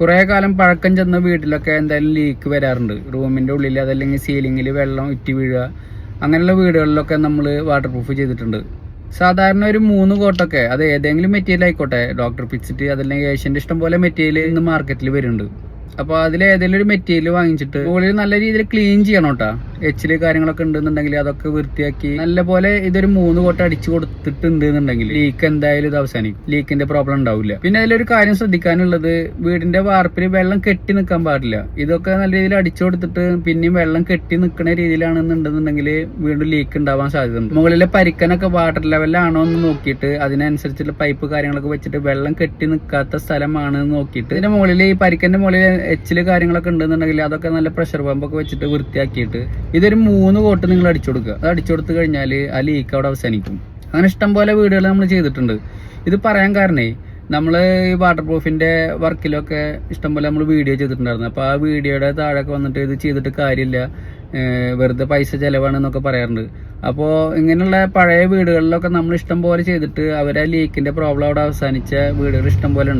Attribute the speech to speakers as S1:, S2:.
S1: കുറേ കാലം പഴക്കം ചെന്ന വീട്ടിലൊക്കെ എന്തായാലും ലീക്ക് വരാറുണ്ട്. റൂമിന്റെ ഉള്ളിൽ അതല്ലെങ്കിൽ സീലിങ്ങിൽ വെള്ളം ഉറ്റി വീഴുക. അങ്ങനെയുള്ള വീടുകളിലൊക്കെ നമ്മൾ വാട്ടർ പ്രൂഫ് ചെയ്തിട്ടുണ്ട്. സാധാരണ ഒരു മൂന്ന് കോട്ടൊക്കെ അത് ഏതെങ്കിലും മെറ്റീരിയൽ ആയിക്കോട്ടെ. ഡോക്ടർ പിച്ചിട്ട് അതല്ലെങ്കിൽ ഏഷ്യന്റെ ഇഷ്ടം പോലെ മെറ്റീരിയൽ ഇന്ന് മാർക്കറ്റിൽ വരുന്നുണ്ട്. അപ്പോൾ അതിൽ ഏതെങ്കിലും ഒരു മെറ്റീരിയൽ വാങ്ങിച്ചിട്ട് മുകളിൽ നല്ല രീതിയിൽ ക്ലീൻ ചെയ്യണം കേട്ടാ എച്ചിൽ കാര്യങ്ങളൊക്കെ ഉണ്ടെന്നുണ്ടെങ്കിൽ അതൊക്കെ വൃത്തിയാക്കി നല്ല പോലെ ഇതൊരു മൂന്ന് കോട്ട അടിച്ചു കൊടുത്തിട്ടുണ്ട് എന്നുണ്ടെങ്കിൽ ലീക്ക് എന്തായാലും ഇത് അവസാനിക്കും. ലീക്കിന്റെ പ്രോബ്ലം ഉണ്ടാവില്ല. പിന്നെ അതിലൊരു കാര്യം ശ്രദ്ധിക്കാനുള്ളത് വീടിന്റെ വാർപ്പിൽ വെള്ളം കെട്ടി നിൽക്കാൻ പാടില്ല. ഇതൊക്കെ നല്ല രീതിയിൽ അടിച്ചു കൊടുത്തിട്ട് പിന്നെയും വെള്ളം കെട്ടി നിൽക്കുന്ന രീതിയിലാണെന്നുണ്ടെന്നുണ്ടെങ്കിൽ വീണ്ടും ലീക്ക് ഉണ്ടാവാൻ സാധ്യതയുണ്ട്. മുകളിലെ പരിക്കനൊക്കെ വാട്ടർ ലെവലാണോ എന്ന് നോക്കിയിട്ട് അതിനനുസരിച്ചുള്ള പൈപ്പ് കാര്യങ്ങളൊക്കെ വെച്ചിട്ട് വെള്ളം കെട്ടി നിൽക്കാത്ത സ്ഥലമാണ് നോക്കിയിട്ട് ഇതിന്റെ മുകളിൽ ഈ പരിക്കന്റെ മുകളിൽ എച്ചിൽ കാര്യങ്ങളൊക്കെ ഉണ്ടെന്നുണ്ടെങ്കിൽ അതൊക്കെ നല്ല പ്രഷർ പമ്പൊക്കെ വെച്ചിട്ട് വൃത്തിയാക്കിയിട്ട് ഇതൊരു മൂന്ന് കോട്ട് നിങ്ങൾ അടിച്ചു കൊടുക്കുക. അത് അടിച്ചു കൊടുത്തു കഴിഞ്ഞാൽ ആ ലീക്ക് അവിടെ അവസാനിക്കും. അങ്ങനെ ഇഷ്ടം പോലെ വീടുകൾ നമ്മൾ ചെയ്തിട്ടുണ്ട്. ഇത് പറയാൻ കാരണേ നമ്മൾ ഈ വാട്ടർ പ്രൂഫിന്റെ വർക്കിലൊക്കെ ഇഷ്ടംപോലെ നമ്മൾ വീഡിയോ ചെയ്തിട്ടുണ്ടായിരുന്നു. അപ്പോൾ ആ വീഡിയോയുടെ താഴെയൊക്കെ വന്നിട്ട് ഇത് ചെയ്തിട്ട് കാര്യമില്ല. വെറുതെ പൈസ ചിലവാണെന്നൊക്കെ പറയാറുണ്ട്. അപ്പോൾ ഇങ്ങനെയുള്ള പഴയ വീടുകളിലൊക്കെ നമ്മൾ ഇഷ്ടം പോലെ ചെയ്തിട്ട് അവരെ ലീക്കിന്റെ പ്രോബ്ലം അവിടെ അവസാനിച്ച വീടുകൾ ഇഷ്ടം പോലെ ഉണ്ട്.